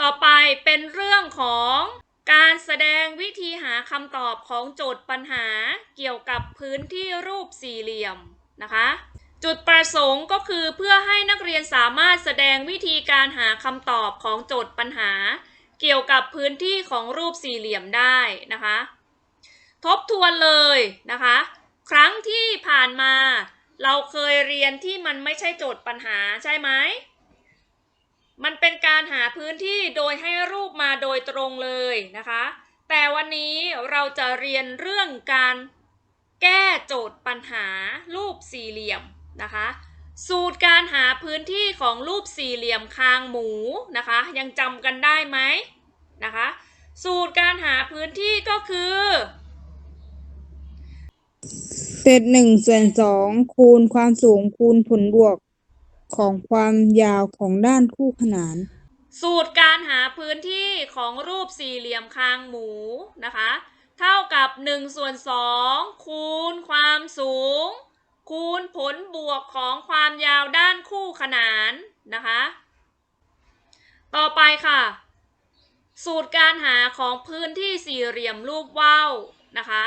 ต่อไปเป็นเรื่องของการแสดงวิธีหาคำตอบของโจทย์ปัญหาเกี่ยวกับพื้นที่รูปสี่เหลี่ยมนะคะ จุดประสงค์ก็คือเพื่อให้นักเรียนสามารถแสดงวิธีการหาคำตอบของโจทย์ปัญหา เกี่ยวกับพื้นที่ของรูปสี่เหลี่ยมได้นะคะ ทบทวนเลยนะคะ ครั้งที่ผ่านมา เราเคยเรียนที่มันไม่ใช่โจทย์ปัญหาใช่ไหม หาพื้นที่โดยให้รูปมาโดยตรงเลยนะคะ แต่วันนี้เราจะเรียนเรื่องการแก้โจทย์ปัญหารูปสี่เหลี่ยมนะคะ สูตรการหาพื้นที่ของรูปสี่เหลี่ยมคางหมูนะคะ ยังจำกันได้ไหมนะคะ สูตรการหาพื้นที่ก็คือเศษหนึ่งส่วนสองคูณความสูงคูณผลบวกของความยาวของด้านคู่ขนาน สูตรการหาพื้นที่ของรูปสี่เหลี่ยมคางหมูนะคะ เท่ากับ1ส่วน2คูณความสูง คูณผลบวกของความยาวด้านคู่ขนานนะคะ ต่อไปค่ะ สูตรการหาของพื้นที่สี่เหลี่ยมรูปว่าวนะคะ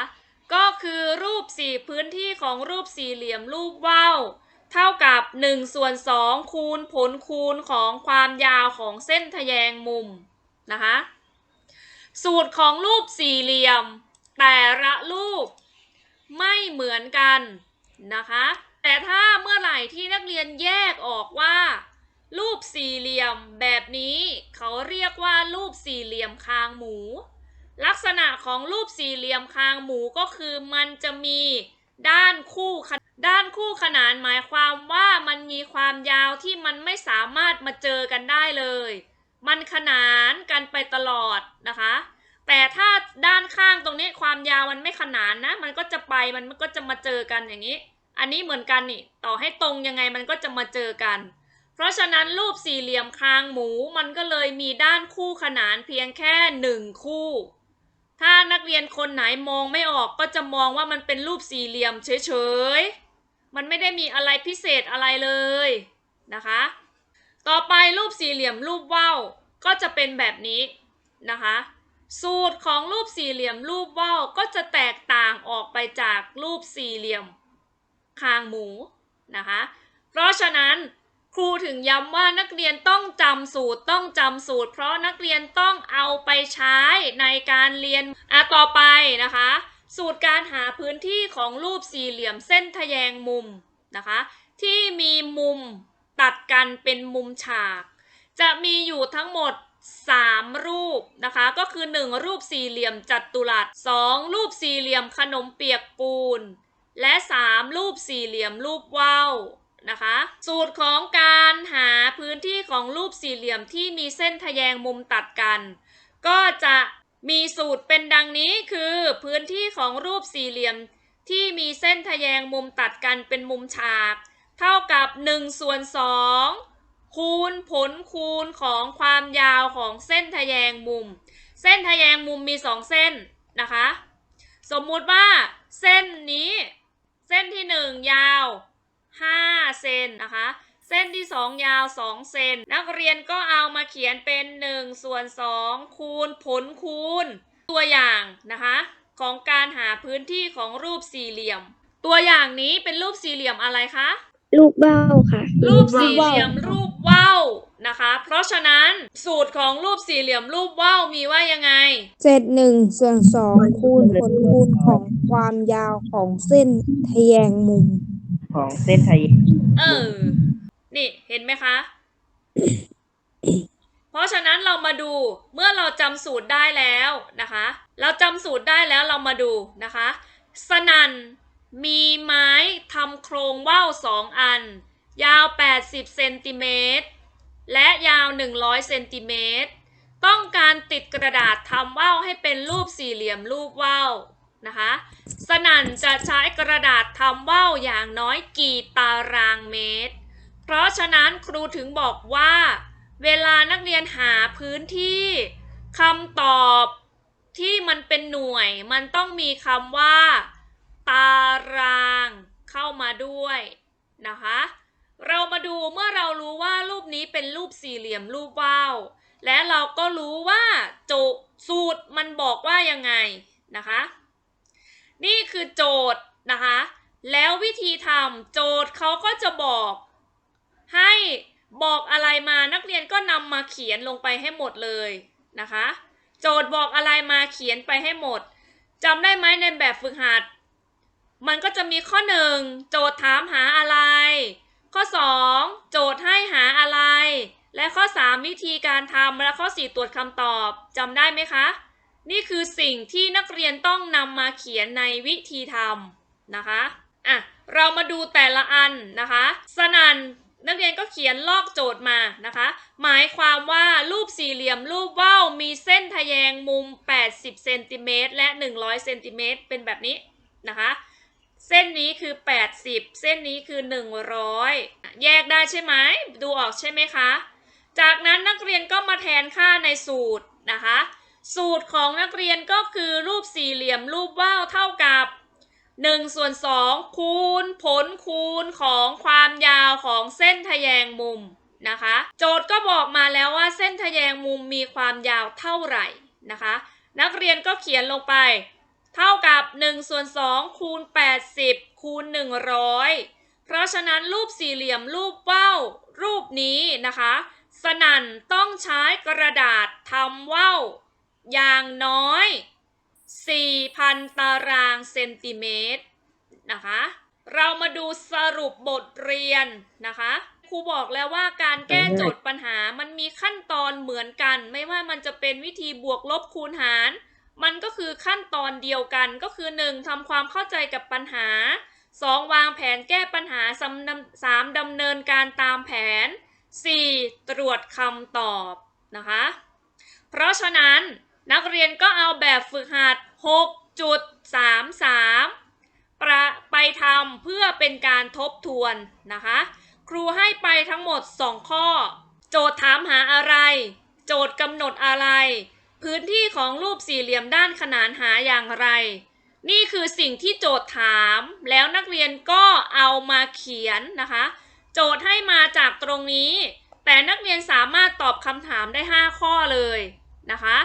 ก็คือรูปสี่พื้นที่ของรูปสี่เหลี่ยมรูปว่าว เท่ากับ1ส่วน2คูณผลคูณของความยาวของเส้นทแยงมุมนะคะสูตรของรูปสี่เหลี่ยม แต่ละรูปไม่เหมือนกันนะคะ แต่ถ้าเมื่อไหร่ที่นักเรียนแยกออกว่า รูปสี่เหลี่ยมแบบนี้เขาเรียกว่ารูปสี่เหลี่ยมคางหมู ลักษณะของรูปสี่เหลี่ยมคางหมูก็คือมันจะมีด้านคู่ข ด้านคู่ขนานหมายความว่ามันมีความยาวที่มันไม่สามารถมาเจอกันได้เลย มันขนานกันไปตลอดนะคะ แต่ถ้าด้านข้างตรงนี้ความยาวมันไม่ขนานนะ มันก็จะไปมันก็จะมาเจอกันอย่างนี้ อันนี้เหมือนกันนี่ ต่อให้ตรงยังไงมันก็จะมาเจอกัน เพราะฉะนั้นรูปสี่เหลี่ยมคางหมูมันก็เลยมีด้านคู่ขนานเพียงแค่หนึ่งคู่ ถ้านักเรียนคนไหนมองไม่ออกก็จะมองว่ามันเป็นรูปสี่เหลี่ยมเฉยๆ มันไม่ได้มีอะไรพิเศษอะไรเลยนะคะ ต่อไปรูปสี่เหลี่ยมรูปว่าวก็จะเป็นแบบนี้นะคะ สูตรของรูปสี่เหลี่ยมรูปว่าวก็จะแตกต่างออกไปจากรูปสี่เหลี่ยมคางหมูนะคะ เพราะฉะนั้น ครูถึงย้ำว่านักเรียนต้องจำสูตรต้องจำสูตร เพราะนักเรียนต้องเอาไปใช้ในการเรียนอะต่อไปนะคะ สูตรการหาพื้นที่ของรูปสี่เหลี่ยมเส้นทะแยงมุมนะคะ ที่มีมุมตัดกันเป็นมุมฉาก จะมีอยู่ทั้งหมด 3 รูปนะคะ ก็คือ 1 รูปสี่เหลี่ยมจัตุรัส 2 รูปสี่เหลี่ยมขนมเปียกปูน และ 3 รูปสี่เหลี่ยมรูปว่าว นะคะ สูตรของการหาพื้นที่ของรูปสี่เหลี่ยมที่มีเส้นทะแยงมุมตัดกัน ก็จะมีสูตรเป็นดังนี้คือพื้นที่ของรูปสี่เหลี่ยมที่มีเส้นทะแยงมุมตัดกันเป็นมุมฉาก เท่ากับ1ส่วน2คูณผลคูณของความยาวของเส้นทะแยงมุม เส้นทะแยงมุมมี 2 เส้นนะคะ สมมุติว่าเส้นนี้ เส้นที่ 1 ยาว 5 เซนนะคะ เส้นที่ 2 ยาว 2 เซน นักเรียนก็เอามาเขียนเป็น1ส่วน2คูณผลคูณ ตัวอย่างนะคะ ของการหาพื้นที่ของรูปสี่เหลี่ยม ตัวอย่างนี้เป็นรูปสี่เหลี่ยมอะไรคะลูกเบ้าค่ะ รูปสี่เหลี่ยมรูปว่าวนะคะ เพราะฉะนั้นสูตรของรูปสี่เหลี่ยมรูปว่าวมีว่ายังไงเศษหนึ่งส่วนสองคูณผลคูณของความยาวของเส้นทะแยงมุม ของเส้นไทยเออ นี่เห็นไหมคะ เพราะฉะนั้นเรามาดูเมื่อเราจำสูตรได้แล้วนะคะ เราจำสูตรได้แล้วเรามาดูนะคะ สนันมีไม้ทำโครงว่าวสองอัน ยาว 80เซนติเมตรและยาว 100เซนติเมตรต้องการติดกระดาษทำว่าวให้เป็นรูปสี่เหลี่ยมรูปว่าว นะคะ สนั่นจะใช้กระดาษทำว่าวอย่างน้อยกี่ตารางเมตร เพราะฉะนั้นครูถึงบอกว่า เวลานักเรียนหาพื้นที่คำตอบที่มันเป็นหน่วย มันต้องมีคำว่า ตารางเข้ามาด้วยนะคะ เรามาดูเมื่อเรารู้ว่ารูปนี้เป็นรูปสี่เหลี่ยมรูปว่าวและเราก็รู้ว่าโจสูตรมันบอกว่ายังไงนะคะ นี่คือโจทย์นะคะ แล้ววิธีทำโจทย์เขาก็จะบอก ให้บอกอะไรมานักเรียนก็นำมาเขียนลงไปให้หมดเลยนะคะ โจทย์บอกอะไรมาเขียนไปให้หมดจำได้ไหมในแบบฝึกหัด มันก็จะมีข้อหนึ่งโจทย์ถามหาอะไร ข้อ 2 โจทย์ให้หาอะไร และข้อ 3 วิธีการทำและข้อ 4 ตรวจคำตอบจำได้ไหมคะ นี่คือสิ่งที่นักเรียนต้องนำมาเขียนในวิธีทำนะคะอะเรามาดูแต่ละอันนะคะ สนันนักเรียนก็เขียนลอกโจทย์มานะคะ หมายความว่ารูปสี่เหลี่ยมรูปว่าวมีเส้นทะแยงมุม 80เซนติเมตรและ 100เซนติเมตรเป็นแบบนี้นะคะ เส้นนี้คือ 80 เส้นนี้คือ 100 แยกได้ใช่ไหมดูออกใช่ไหมคะ จากนั้นนักเรียนก็มาแทนค่าในสูตรนะคะ สูตรของนักเรียนก็คือรูปสี่เหลี่ยมรูปว่าวเท่ากับ1ส่วน2คูณผลคูณของความยาวของเส้นทแยงมุมนะคะ โจทย์ก็บอกมาแล้วว่าเส้นทแยงมุมมีความยาวเท่าไหร่นะคะ นักเรียนก็เขียนลงไป เท่ากับ1ส่วน2คูณ80คูณ100 เพราะฉะนั้นรูปสี่เหลี่ยมรูปว่าวรูปนี้นะคะ สนั่นต้องใช้กระดาษทำว่าว อย่างน้อย 4,000 ตารางเซนติเมตรนะคะ เรามาดูสรุปบทเรียนนะคะครูบอกแล้วว่าการแก้โจทย์ปัญหามันมีขั้นตอนเหมือนกัน ไม่ว่ามันจะเป็นวิธีบวกลบคูณหาร มันก็คือขั้นตอนเดียวกันก็คือ 1. ทำความเข้าใจกับปัญหา 2. วางแผนแก้ปัญหา 3. ดำเนินการตามแผน 4. ตรวจคำตอบนะคะ เพราะฉะนั้น นักเรียนก็เอาแบบฝึกหัด 6.33ประไปทำเพื่อเป็นการทบทวนนะคะ ครูให้ไปทั้งหมด 2 ข้อ โจทย์ถามหาอะไร โจทย์กำหนดอะไร พื้นที่ของรูปสี่เหลี่ยมด้านขนานหาอย่างไร นี่คือสิ่งที่โจทย์ถาม แล้วนักเรียนก็เอามาเขียนนะคะ โจทย์ให้มาจากตรงนี้ แต่นักเรียนสามารถตอบคำถามได้ 5 ข้อเลยนะคะ